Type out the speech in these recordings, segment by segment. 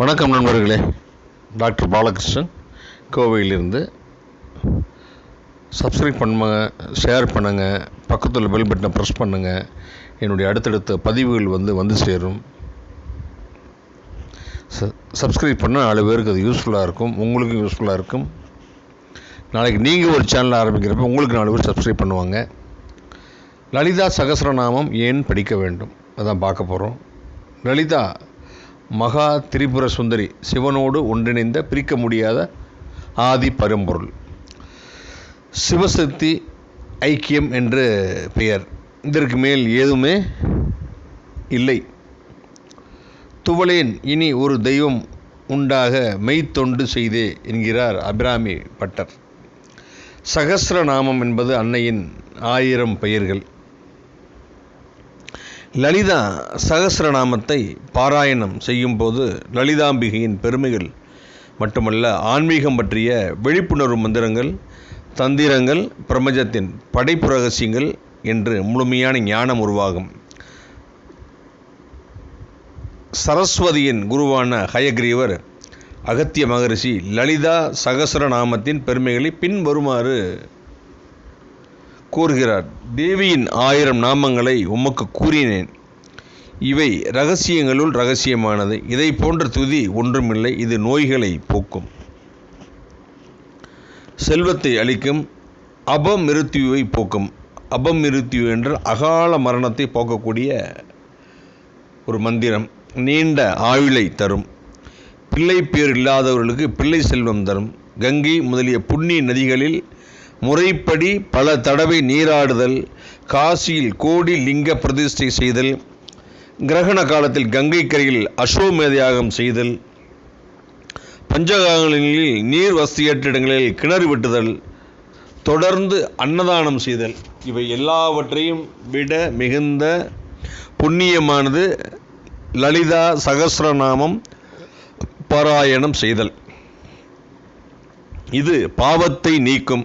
வணக்கம் நண்பர்களே. டாக்டர் பாலகிருஷ்ணன் கோவையிலிருந்து சப்ஸ்கிரைப் பண்ணுங்க ஷேர் பண்ணுங்கள் பக்கத்தில் பெல் பட்டனை ப்ரெஸ் பண்ணுங்கள் என்னுடைய அடுத்தடுத்த பதிவுகள் வந்து வந்து சேரும். ச சப்ஸ்கிரைப் பண்ணால் நாலு பேருக்கு அது யூஸ்ஃபுல்லாக இருக்கும் உங்களுக்கும் யூஸ்ஃபுல்லாக இருக்கும். நாளைக்கு நீங்கள் ஒரு சேனல் ஆரம்பிக்கிறப்ப உங்களுக்கு நாலு பேர் சப்ஸ்கிரைப் பண்ணுவாங்க. லலிதா சகசரநாமம் ஏன் படிக்க வேண்டும்? அதான் பார்க்க போகிறோம் லலிதா மகா திரிபுர சுந்தரி சிவனோடு ஒன்றிணைந்த பிரிக்க முடியாத ஆதி பரம்பொருள். சிவசக்தி ஐக்கியம் என்று பெயர். இதற்கு மேல் ஏதுமே இல்லை. துவளேன் இனி ஒரு தெய்வம் உண்டாக மெய்த்தொண்டு செய்தே என்கிறார் அபிராமி பட்டர். சகசிரநாமம் என்பது அன்னையின் ஆயிரம் பெயர்கள். லலிதா சகசிரநாமத்தை பாராயணம் செய்யும்போது லலிதாம்பிகையின் பெருமைகள் மட்டுமல்ல ஆன்மீகம் பற்றிய விழிப்புணர்வு மந்திரங்கள் தந்திரங்கள் பிரபஞ்சத்தின் படைப்பு ரகசியங்கள் என்று முழுமையான ஞானம் உருவாகும். சரஸ்வதியின் குருவான ஹயக்ரீவர் அகத்திய மகரிஷி லலிதா சகசரநாமத்தின் பெருமைகளை பின்வருமாறு கூறுகிறார் தேவியின் ஆயிரம் நாமங்களை உமக்கு கூறினேன். இவை ரகசியங்களுள் ரகசியமானது. இதை போன்ற துதி ஒன்றுமில்லை. இது நோய்களை போக்கும். செல்வத்தை அளிக்கும் அபமிருத்யுவை போக்கும். அபமிருத்யு என்ற அகால மரணத்தை போக்கக்கூடிய ஒரு மந்திரம் நீண்ட ஆயுளை தரும். பிள்ளை பேர் இல்லாதவர்களுக்கு பிள்ளை செல்வம் தரும். கங்கை முதலிய புண்ணிய நதிகளில் முறைப்படி பல தடவை நீராடுதல் காசியில் கோடி லிங்க பிரதிஷ்டை செய்தல் கிரகண காலத்தில் கங்கை கரையில் அசோமேதையாகம் செய்தல் பஞ்சகாலங்களில் நீர் வசதியற்ற இடங்களில் கிணறு வெட்டுதல் தொடர்ந்து அன்னதானம் செய்தல். இவை எல்லாவற்றையும் விட மிகுந்த புண்ணியமானது லலிதா சகசிரநாமம் பாராயணம் செய்தல். இது பாவத்தை நீக்கும்.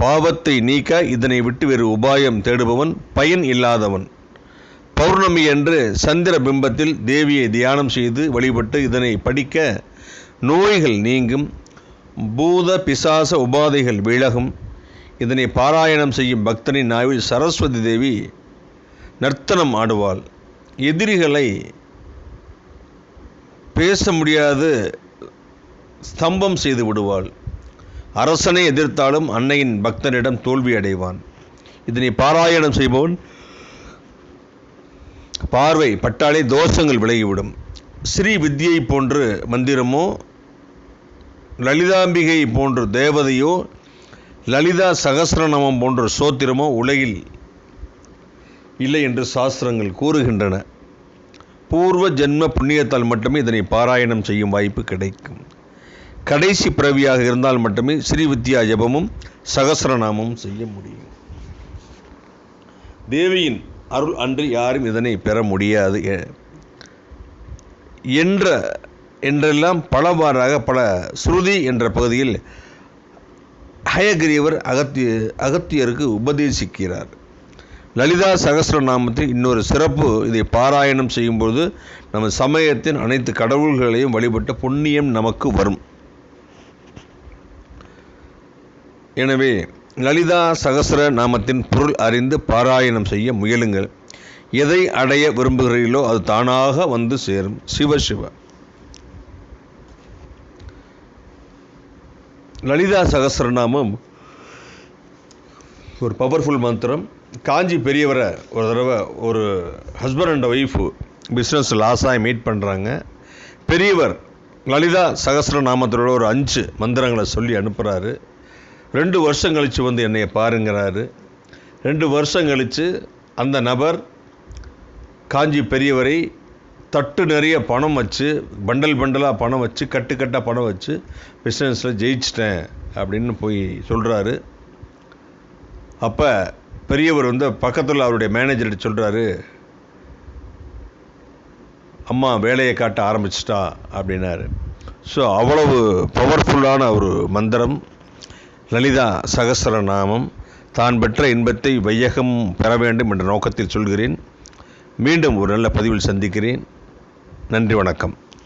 பாவத்தை நீக்க இதனை விட்டு வேறு உபாயம் தேடுபவன் பயன் இல்லாதவன். பௌர்ணமி என்று சந்திர பிம்பத்தில் தேவியை தியானம் செய்து வழிபட்டு இதனை படிக்க நோய்கள் நீங்கும் பூத பிசாச உபாதைகள் விலகும். இதனை பாராயணம் செய்யும் பக்தனின் நாவில் சரஸ்வதி தேவி நர்த்தனம் ஆடுவாள். எதிரிகளை பேச முடியாது ஸ்தம்பம் செய்து விடுவாள். அரசனை எதிர்த்தாலும் அன்னையின் பக்தனிடம் தோல்வி அடைவான். இதனை பாராயணம் செய்பவன். பார்வை பட்டாலே தோஷங்கள் விலகிவிடும். ஸ்ரீ வித்யை போன்று மந்திரமோ லலிதாம்பிகை போன்று தேவதையோ லலிதா சகசிரநாமம் போன்ற சோத்திரமோ உலகில் இல்லை என்று சாஸ்திரங்கள் கூறுகின்றன. பூர்வ ஜென்ம புண்ணியத்தால் மட்டுமே இதனை பாராயணம் செய்யும் வாய்ப்பு கிடைக்கும். கடைசி பிறவியாக இருந்தால் மட்டுமே ஸ்ரீ வித்யா ஜபமும் சகசரநாமமும் செய்ய முடியும். தேவியின் அருள் அன்று யாரும் இதனை பெற முடியாது என்ற என்றெல்லாம் பலவாறாக பல ஸ்ருதி என்ற பகுதியில் ஹயகிரியவர் அகத்திய அகத்தியருக்கு உபதேசிக்கிறார். லலிதா சகசிரநாமத்தில் இன்னொரு சிறப்பு இதை பாராயணம் செய்யும்போது நம்ம சமயத்தின் அனைத்து கடவுள்களையும் வழிபட்ட புண்ணியம் நமக்கு வரும். எனவே லலிதா சகசர நாமத்தின் பொருள் அறிந்து பாராயணம் செய்ய முயலுங்கள். எதை அடைய விரும்புகிறீர்களோ அது தானாக வந்து சேரும். சிவ சிவ. லலிதா சகசரநாமம் ஒரு பவர்ஃபுல் மந்திரம். காஞ்சி பெரியவரை ஒரு தடவை ஒரு ஹஸ்பண்ட் அண்ட் ஒய்ஃபு பிஸ்னஸ் லாஸாக மீட் பண்ணுறாங்க பெரியவர் லலிதா சகசிரநாமத்தோட ஒரு அஞ்சு மந்திரங்களை சொல்லி அனுப்புகிறாரு ரெண்டு வருஷம் கழித்து வந்து என்னை பாருங்கிறாரு. ரெண்டு வருஷம் கழித்து அந்த நபர் காஞ்சி பெரியவரை தட்டு நிறைய பணம் வச்சு பண்டல் பண்டலாக பணம் வச்சு கட்டுக்கட்டாக பணம் வச்சு பிஸ்னஸில் ஜெயிச்சிட்டேன் அப்படின்னு போய் சொல்கிறாரு அப்போ பெரியவர் வந்து பக்கத்தில் அவருடைய மேனேஜர்கிட்ட சொல்கிறாரு அம்மா வேலையை காட்ட ஆரம்பிச்சிட்டா அப்படின்னாரு. ஸோ அவ்வளவு பவர்ஃபுல்லான ஒரு மந்திரம். லலிதா சகசரநாமம் தான் பெற்ற இன்பத்தை வையகம் பெற வேண்டும் என்ற நோக்கத்தில் சொல்கிறேன். மீண்டும் ஒரு நல்ல பதிவில் சந்திக்கிறேன். நன்றி வணக்கம்.